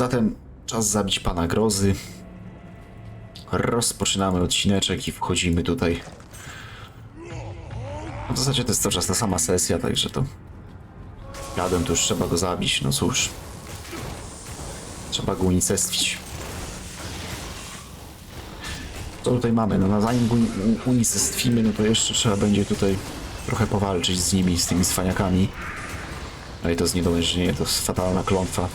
Zatem czas zabić pana grozy. Rozpoczynamy odcineczek i wchodzimy tutaj. No w zasadzie to jest cały czas ta sama sesja, także to... Jadłem, to już trzeba go zabić, no cóż. Trzeba go unicestwić. Co tutaj mamy? No na zanim go uni- unicestwimy, no to jeszcze trzeba będzie tutaj trochę powalczyć z nimi, z tymi swaniakami. No i to jest niedołężnie, to jest fatalna klątwa.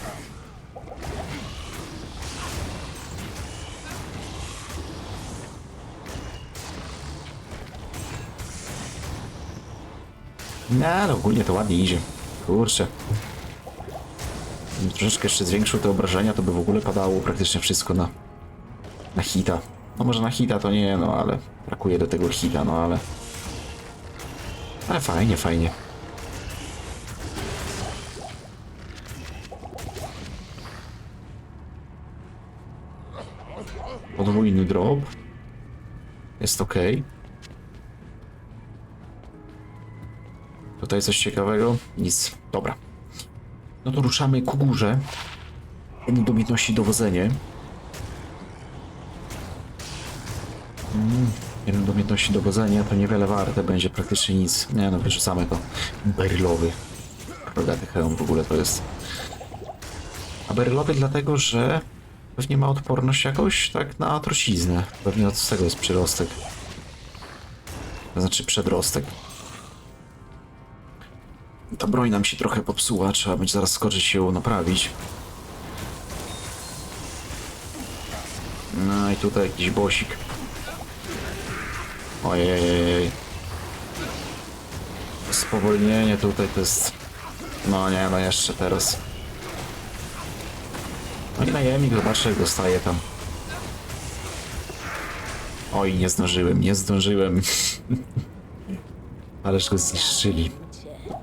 Nie, no ogólnie to ładnie idzie. Kurczę. Gdybym Troszeczkę jeszcze zwiększył te obrażenia, to by w ogóle padało praktycznie wszystko na, na hita. No może na hita to nie, no ale brakuje do tego hita, no ale... Ale fajnie, fajnie. Podwójny drop. Jest ok. Tutaj coś ciekawego? Nic. Dobra. No to ruszamy ku górze. Do umiejętności dowodzenie. Mm, jeden do umiejętności dowodzenia to niewiele warte, będzie praktycznie nic. Nie no, wyrzucamy to. Berylowy. Rogaty hełm w ogóle to jest. A berylowy dlatego, że pewnie ma odporność jakoś tak na truciznę. Pewnie od tego jest przyrostek. To znaczy przedrostek. Ta broń nam się trochę popsuła, trzeba będzie zaraz skoczyć się naprawić. No i tutaj jakiś bosik. Ojej. Spowolnienie tutaj to jest... No nie, no jeszcze teraz. No i najemnik, zobaczcie jak dostaje tam. Oj, nie zdążyłem, nie zdążyłem. Ależ go zniszczyli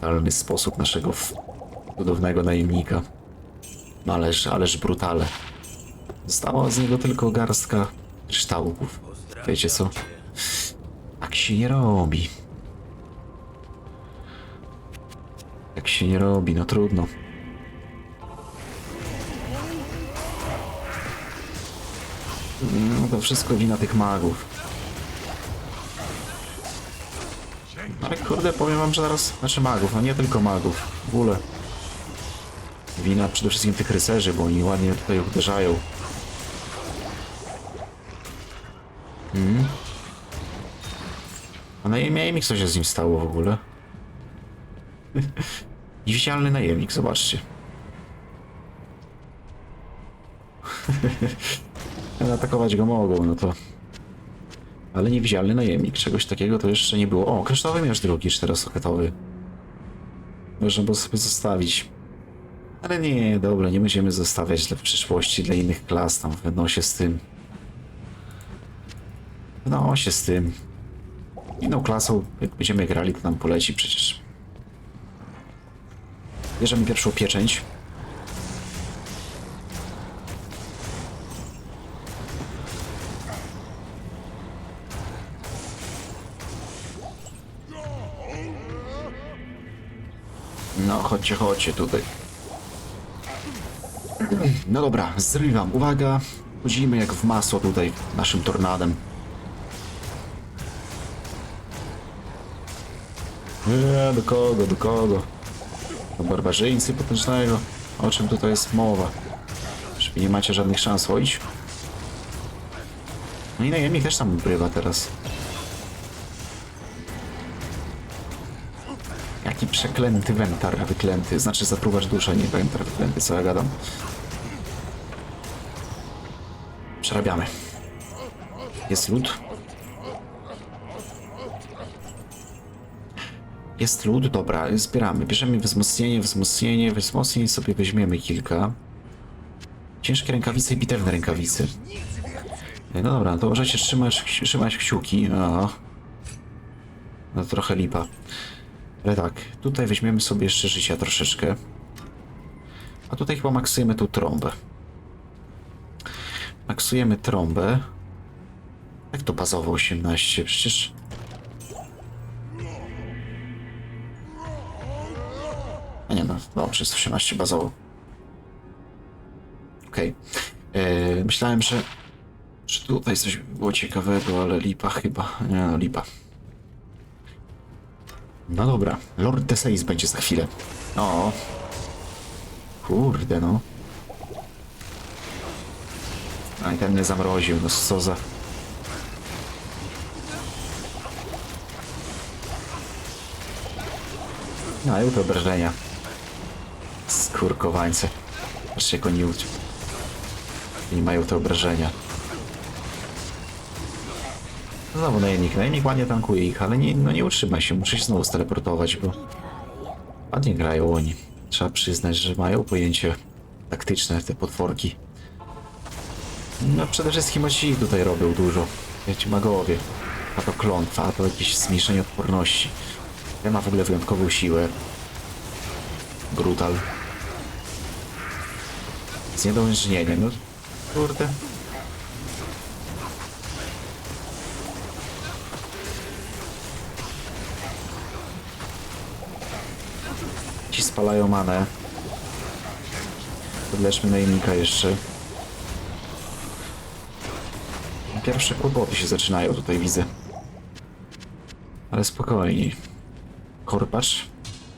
brutalny sposób naszego cudownego najemnika. Ależ, ależ brutale. Została z niego tylko garstka kryształków. Wiecie co? Tak się nie robi. Tak się nie robi, no trudno. No to wszystko wina tych magów. Kurde, powiem wam, że zaraz... Znaczy magów, no nie tylko magów. W ogóle. Wina przede wszystkim tych rycerzy, bo oni ładnie tutaj uderzają. Hmm. A najemnik, co się z nim stało w ogóle? Niewidzialny najemnik, zobaczcie. Atakować go mogą, no to... Ale niewidzialny najemnik, czegoś takiego to jeszcze nie było. O, kryształowy miecz drugi, czterosoketowy. Można było sobie zostawić. Ale nie, dobra, nie będziemy zostawiać dla przyszłości, dla innych klas, tam w się z tym. W się z tym. Inną klasą, jak będziemy grali, to nam poleci przecież. Bierzemy pierwszą pieczęć. Chodźcie, chodźcie tutaj. No dobra, zrywam. Uwaga, chodzimy jak w masło tutaj naszym tornadem. Nie, do kogo, do kogo? Do barbarzyńcy potężnego. O czym tutaj jest mowa? Żeby nie macie żadnych szans chodzić? No i najemnik też tam brywa teraz. Przeklęty wentar wyklęty. Znaczy zatruwasz duszę, nie wentar wyklęty, co ja gadam. Przerabiamy. Jest lód. Jest lód, dobra, zbieramy. Bierzemy wzmocnienie, wzmocnienie, wzmocnień sobie weźmiemy kilka. Ciężkie rękawice i bitewne rękawice. No dobra, to możecie trzymać, trzymać kciuki. No trochę lipa. Ale tak, tutaj weźmiemy sobie jeszcze życia troszeczkę. A tutaj chyba maksujemy tą trąbę. Maksujemy trąbę. Jak to bazowo 18? Przecież... A nie no, dobrze, jest 18 bazowo. Okej. E, Myślałem, że, że tutaj coś było ciekawego, ale lipa chyba. Nie no, lipa. No dobra, Lord Deseis będzie za chwilę. O. Kurde no. A ten mnie zamroził, no co za... No i te obrażenia. Skurkowańce. Patrzcie jak oni uci- nie mają te obrażenia. Znowu najemnik. Najemnik ładnie tankuje ich, ale nie, no nie utrzyma się. Muszę się znowu steleportować, bo ładnie grają oni. Trzeba przyznać, że mają pojęcie taktyczne, te potworki. No przede wszystkim ci tutaj robią dużo. Ci magowie. A to klątwa, a to jakieś zmniejszenie odporności. Ten ma w ogóle wyjątkową siłę. Brutal. Z niedowężnieniem, no kurde. Spalają manę. Podleczmy najemnika jeszcze. Pierwsze kłopoty się zaczynają tutaj, widzę. Ale spokojnie. Korpacz.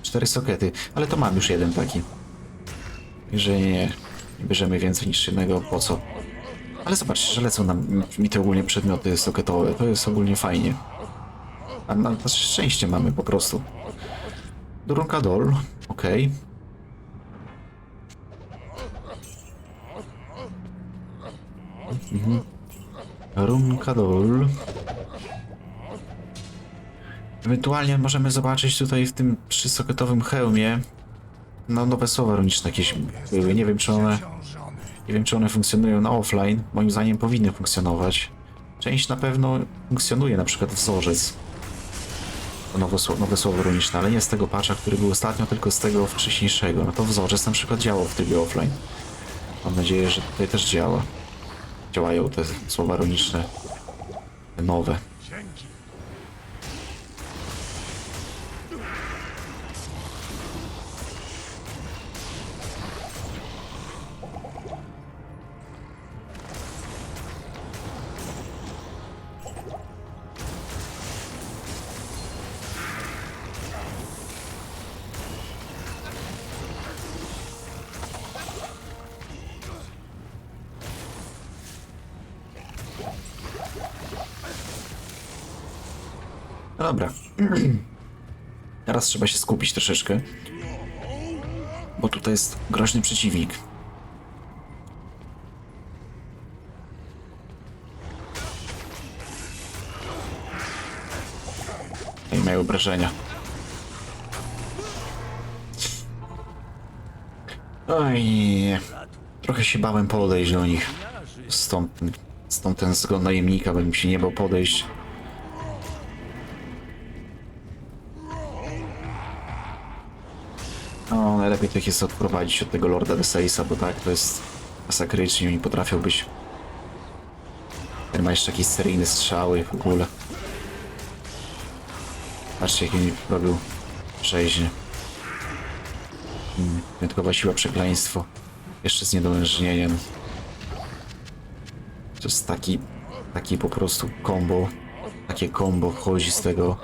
Cztery sokety. Ale to mam już jeden taki. Że nie, nie bierzemy więcej niż jednego, po co? Ale zobaczcie, że lecą nam mi te ogólnie przedmioty soketowe. To jest ogólnie fajnie. A na to szczęście mamy po prostu. Durunkadol, okej. Mhm. Runkadol. Ewentualnie możemy zobaczyć tutaj w tym trzysoketowym hełmie no, nowe słowa runiczne jakieś były. Nie wiem, czy one, nie wiem, czy one funkcjonują na offline. Moim zdaniem powinny funkcjonować. Część na pewno funkcjonuje, na przykład wzorzec. Nowe, nowe słowo runiczne, ale nie z tego patcha, który był ostatnio, tylko z tego wcześniejszego. No to wzorzec na przykład działał w trybie offline. Mam nadzieję, że tutaj też działa. Działają te słowa runiczne. Nowe. Dobra. Teraz trzeba się skupić troszeczkę. Bo tutaj jest groźny przeciwnik. I mają obrażenia. Oj, trochę się bałem podejść do nich. Stąd, stąd ten zgon najemnika, bym się nie bał podejść. Ich jest odprowadzić od tego Lorda Deseisa, bo tak, to jest masakrycznie, oni potrafią być... Ten ma jeszcze jakieś seryjne strzały w ogóle. Patrzcie, jak mi robił rzeźnie. Hmm, Wyjątkowa siła przekleństwo. Jeszcze z niedowężnieniem. To jest taki, taki po prostu combo. Takie combo wchodzi z tego,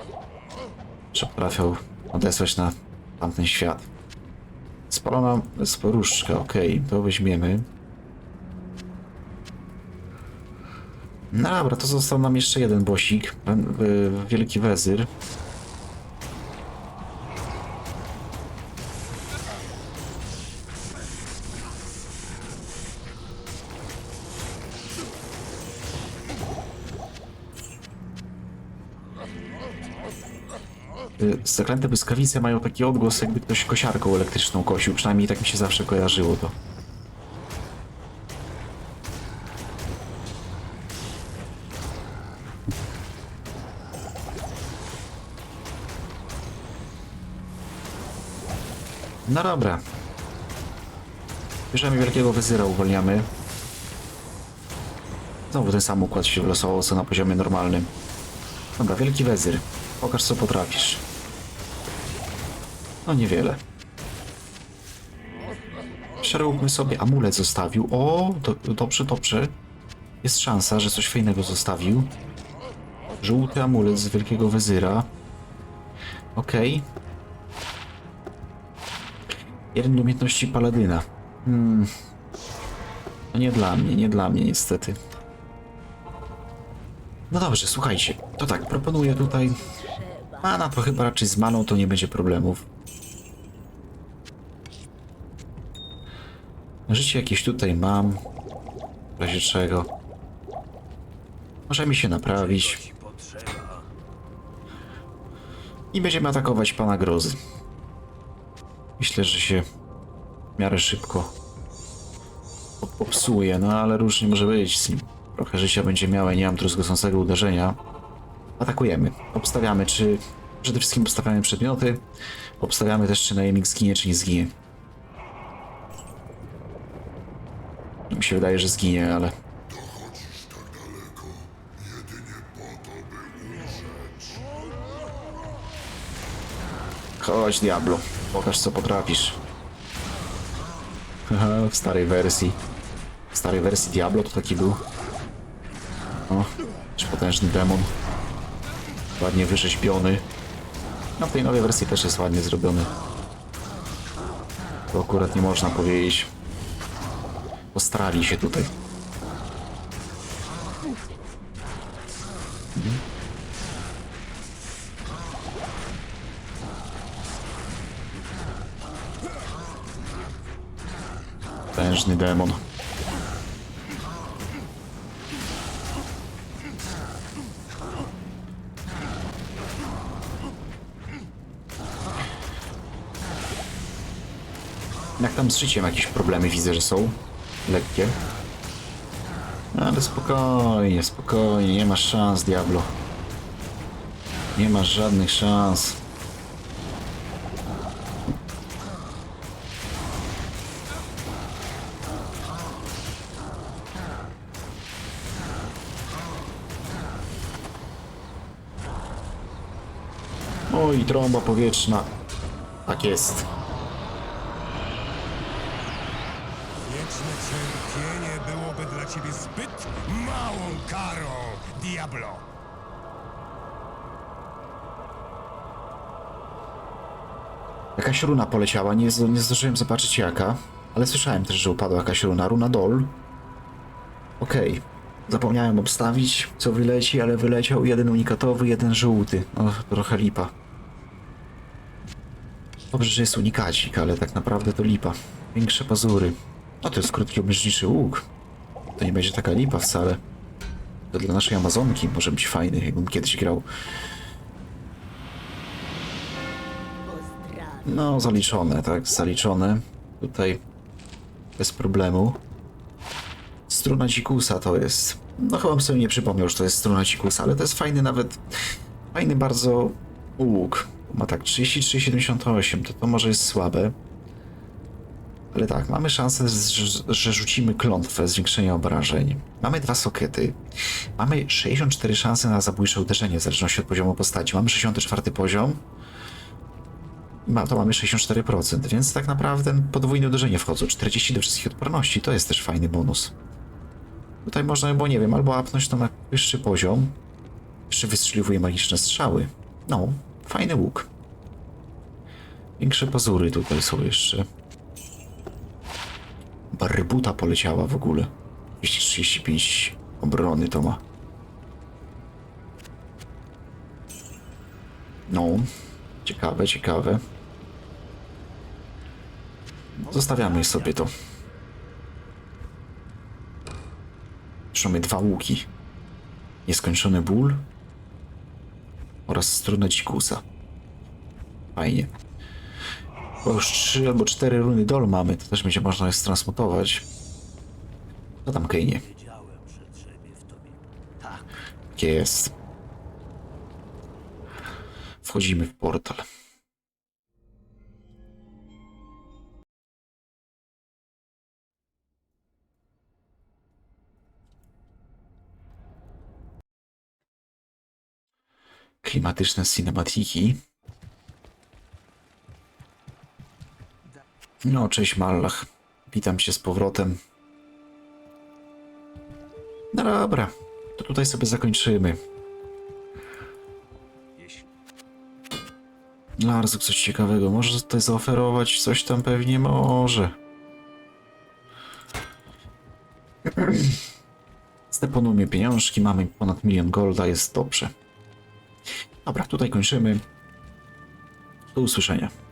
że potrafią odesłać na tamten świat. Spalona sporuszczka, okej, to weźmiemy. No dobra, to został nam jeszcze jeden bosik, y, wielki wezyr. Zaklęte błyskawice mają taki odgłos, jakby ktoś kosiarką elektryczną kosił. Przynajmniej tak mi się zawsze kojarzyło to. No dobra. Bierzemy wielkiego wezyra, uwalniamy. Znowu ten sam układ się wylosował, co na poziomie normalnym. Dobra, wielki wezyr. Pokaż co potrafisz. No niewiele. Przeróbmy sobie. Amulet zostawił. O, do, dobrze, dobrze. Jest szansa, że coś fajnego zostawił. Żółty amulet z Wielkiego Wezyra. Okej. Jeden do umiejętności paladyna. Hmm. No nie dla mnie, nie dla mnie niestety. No dobrze, słuchajcie. To tak, proponuję tutaj... Mana to chyba raczej z maną to nie będzie problemów. Życie jakieś tutaj mam. W razie czego. Możemy się naprawić. I będziemy atakować pana grozy. Myślę, że się w miarę szybko po- popsuje, no ale różnie może być z nim. Trochę życia będzie miał, nie mam druzgocącego uderzenia. Atakujemy. Obstawiamy, czy... Przede wszystkim obstawiamy przedmioty. Obstawiamy też, czy najemnik zginie, czy nie zginie. Się wydaje, że zginie, ale... Chodź, Diablo. Pokaż, co potrafisz. Haha, w starej wersji. W starej wersji Diablo to taki był. O, też potężny demon. Ładnie wyrzeźbiony. No w tej nowej wersji też jest ładnie zrobiony. To akurat nie można powiedzieć. Postarali się tutaj. Potężny demon. Jak tam z życiem jakieś problemy widzę, że są lekkie. Ale spokojnie, spokojnie, nie masz szans, Diablo. Nie masz żadnych szans. Oj, trąba powietrzna. Tak jest. Małą karą, Diablo. Jakaś runa poleciała, nie, nie zdążyłem zobaczyć jaka, ale słyszałem też, że upadła jakaś runa. Runa Dol. Okej. Zapomniałem obstawić, co wyleci, ale wyleciał jeden unikatowy, jeden żółty. No, trochę lipa. Dobrze, że jest unikacik, ale tak naprawdę to lipa. Większe pazury. No to jest krótki obniżniczy łuk. To nie będzie taka lipa wcale. To dla naszej Amazonki może być fajny, jakbym kiedyś grał. No, zaliczone, tak, zaliczone. Tutaj bez problemu. Struna dzikusa to jest. No chyba sobie nie przypomniał, że to jest struna dzikusa, ale to jest fajny nawet. Fajny bardzo łuk. Ma tak 33,78, to to może jest słabe. Ale tak, mamy szansę, że, rzucimy klątwę zwiększenia obrażeń. Mamy dwa sokety. Mamy 64 szanse na zabójcze uderzenie, w zależności od poziomu postaci. Mamy 64 poziom. Ma, to mamy 64%, więc tak naprawdę podwójne uderzenie wchodzą. 40 do wszystkich odporności, to jest też fajny bonus. Tutaj można, bo nie wiem, albo apnąć to na wyższy poziom. Jeszcze wystrzeliwuje magiczne strzały. No, fajny łuk. Większe pazury tutaj są jeszcze. Barbuta poleciała w ogóle. 235 obrony to ma. No, ciekawe, ciekawe. Zostawiamy sobie to. Już mamy dwa łuki. Nieskończony ból oraz strunę dzikusa. Fajnie. Bo już trzy albo cztery runy dol mamy, to też będzie można je stransmutować. Co tam, Kejnie? Tak jest. Wchodzimy w portal. Klimatyczne cinematiki. No, cześć Mallach. Witam cię z powrotem. No dobra, to tutaj sobie zakończymy. Larzuk coś ciekawego może tutaj zaoferować, coś tam pewnie może. Zdeponujmy pieniążki, mamy ponad milion golda, jest dobrze. Dobra, tutaj kończymy. Do usłyszenia.